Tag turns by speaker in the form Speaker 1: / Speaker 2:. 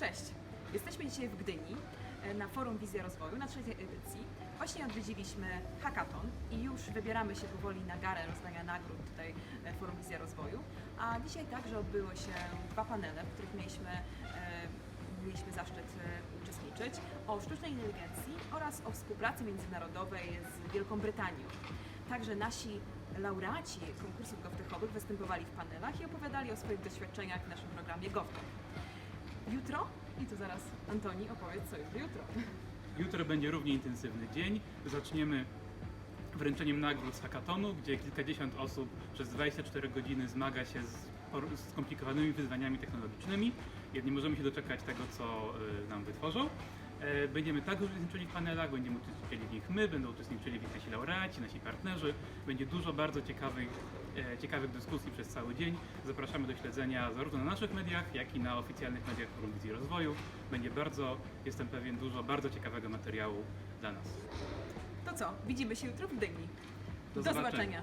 Speaker 1: Cześć! Jesteśmy dzisiaj w Gdyni e, na Forum Wizja Rozwoju na trzeciej edycji. Właśnie odwiedziliśmy hackathon i już wybieramy się powoli na galę rozdania nagród tutaj e, Forum Wizja Rozwoju. A dzisiaj także odbyły się dwa panele, w których mieliśmy, e, mieliśmy zaszczyt uczestniczyć o sztucznej inteligencji oraz o współpracy międzynarodowej z Wielką Brytanią. Także nasi laureaci konkursów GovTechowych występowali w panelach i opowiadali o swoich doświadczeniach w naszym programie GovTech. Jutro, i tu zaraz Antoni opowiedz co jest jutro.
Speaker 2: Jutro będzie równie intensywny dzień. Zaczniemy wręczeniem nagród z hackathonu, gdzie kilkadziesiąt osób przez 24 godziny zmaga się z skomplikowanymi wyzwaniami technologicznymi. Nie możemy się doczekać tego, co y, nam wytworzą. E, Będziemy także uczestniczyli w panelach, będziemy uczestniczyli w nich my, będą uczestniczyli w nich nasi laureaci, nasi partnerzy. Będzie dużo bardzo ciekawych, e, ciekawych dyskusji przez cały dzień. Zapraszamy do śledzenia zarówno na naszych mediach, jak i na oficjalnych mediach Forum Wizji Rozwoju. Będzie bardzo, jestem pewien, dużo bardzo ciekawego materiału dla nas.
Speaker 1: To co, widzimy się jutro w Gdyni.
Speaker 2: Do
Speaker 1: Do
Speaker 2: zobaczenia.
Speaker 1: zobaczenia.